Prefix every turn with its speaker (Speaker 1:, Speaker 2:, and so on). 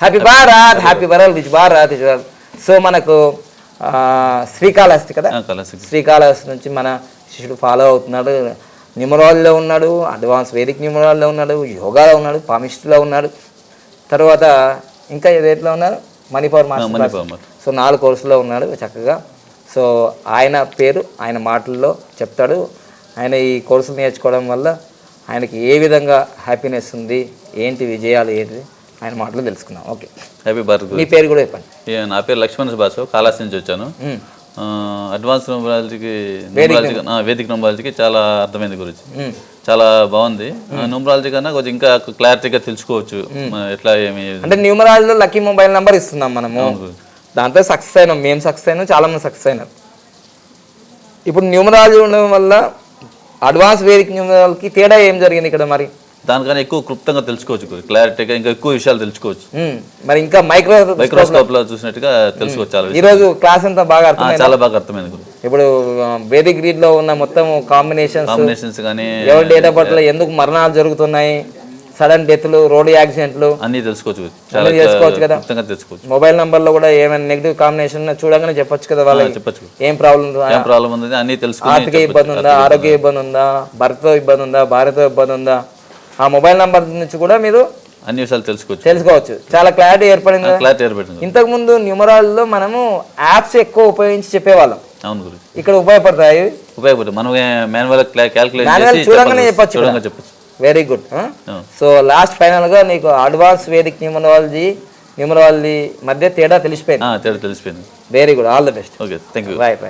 Speaker 1: Happy Bharat happy వరల్ విజ్ భారత్ విజ్ Bharat so మనకు శ్రీకాళహస్తి కదా? శ్రీకాళహస్తి. నుంచి మన శిష్యుడు ఫాలో అవుతున్నాడు. న్యూమరాల్లో ఉన్నాడు అడ్వాన్స్ వేదిక్ న్యూమరాల్లో ఉన్నాడు యోగాలో ఉన్నాడు పామిస్ట్లో ఉన్నాడు. తర్వాత ఇంకా ఏదేట్లో ఉన్నారు? క్లాస్.
Speaker 2: మాస్టర్.
Speaker 1: సో నాలుగు కోర్సులో ఉన్నాడు చక్కగా. సో ఆయన పేరు ఆయన మాటల్లో చెప్తాడు. ఆయన ఈ కోర్సులు నేర్చుకోవడం వల్ల ఆయనకి ఏ విధంగా హ్యాపీనెస్ ఉంది? ఏంటి విజయాలు ఏంటి? ఆయన మాటలు తెలుసుకుందాం ఓకే.
Speaker 2: హ్యాపీ భారత్
Speaker 1: మీ పేరు కూడా చెప్పండి.
Speaker 2: నా పేరు లక్ష్మణ్ సుభాష్. కాళాసి నుంచి వచ్చాను. అడ్వాన్స్ న్యూమరాలజీకి న్యూమరాలజీ వేదిక న్యూమరాలజీకి చాలా అర్థమైంది గురించి.
Speaker 1: మ్మ్.
Speaker 2: చాలా బాగుంది. న్యూమరాలజీ కన్నా కొంచెం ఇంకా క్లారిటీగా తెలుసుకోవచ్చు. మన ఎట్లా ఏమి
Speaker 1: అంటే న్యూమరాల్లో లక్కీ మొబైల్ నెంబర్ ఇస్తున్నాం మనము. దాంతో సక్సెస్ అయినాం. మేము సక్సెస్ అయినాం. చాలా మంది సక్సెస్ అయినారు. ఇప్పుడు న్యూమరాలజీ ఉండడం వల్ల అడ్వాన్స్ వేదిక న్యూమరాలకి తేడా ఏం జరిగింది ఇక్కడ మరి?
Speaker 2: దానికన్నా ఎక్కువ క్లుప్తంగా తెలుసుకోవచ్చు క్లారిటీగా ఇంకా ఎక్కువ విషయాలు తెలుసుకోవచ్చు.
Speaker 1: మరి ఇంకా మైక్రో
Speaker 2: మైక్రోస్కోప్లో చూసినట్టుగా తెలుసుకోవచ్చు విషయాలు.
Speaker 1: ఈరోజు క్లాస్ అంతా బాగా
Speaker 2: ఆ,
Speaker 1: అర్థమైంది?
Speaker 2: చాలా బాగా అర్థమైంది గురు.
Speaker 1: ఇప్పుడు వేదిక్ గ్రీడ్లో ఉన్న మొత్తం కాంబినేషన్స్
Speaker 2: కాంబినేషన్స్ కానీ
Speaker 1: ఎవరి డేట్ ఆఫ్ బర్త్లో ఎందుకు మరణాలు జరుగుతున్నాయి సడన్ డెత్లు రోడ్డు యాక్సిడెంట్లు
Speaker 2: అన్నీ తెలుసుకోవచ్చు చాలా
Speaker 1: తెలుసుకోవచ్చు కదా.
Speaker 2: తెలుసుకోవచ్చు.
Speaker 1: మొబైల్ నంబర్లో కూడా ఏమైనా నెగిటివ్ కాంబినేషన్ చూడగానే చెప్పొచ్చు కదా వాళ్ళకి.
Speaker 2: చెప్పచ్చు
Speaker 1: ఏం ప్రాబ్లం ఉందో?
Speaker 2: ఏం ప్రాబ్లం ఉంది అన్నీ తెలుసుకుని
Speaker 1: ఆర్థిక ఇబ్బంది ఉందా? ఆరోగ్య ఇబ్బంది ఉందా? భర్తతో ఇబ్బంది ఉందా? భార్యతో ఇబ్బంది ఉందా? ఆ మొబైల్ నంబర్ నుంచి కూడా మీరు
Speaker 2: అన్ని విషయాలు తెలుసుకోవచ్చు.
Speaker 1: తెలుసుకోవచ్చు. చాలా క్లారిటీ ఏర్పడింది.
Speaker 2: క్లారిటీ ఏర్పడుతుంది
Speaker 1: ఇంతకు ముందు న్యూమరాల్లో మనము యాప్స్ ఎక్కువ ఉపయోగించి చెప్పేవాళ్ళం.
Speaker 2: అవును గురు
Speaker 1: ఇక్కడ ఉపయోగపడతాయి.
Speaker 2: ఉపయోగపడుతుంది మనం మాన్యువల్ క్యాల్కులేట్
Speaker 1: Manual
Speaker 2: చేసి
Speaker 1: చూడంగానే
Speaker 2: చెప్పాలి.
Speaker 1: చెప్పొచ్చు
Speaker 2: చూడంగా చెప్పచ్చు.
Speaker 1: Very good. సో లాస్ట్ ఫైనల్గా నీకు అడ్వాన్స్ వేదిక్ న్యూమరాలజీ న్యూమరాలజీ మధ్య తేడా తెలిసిపోయింది.
Speaker 2: తేడా తెలిసిపోయింది.
Speaker 1: Very good all the best
Speaker 2: okay thank you
Speaker 1: right right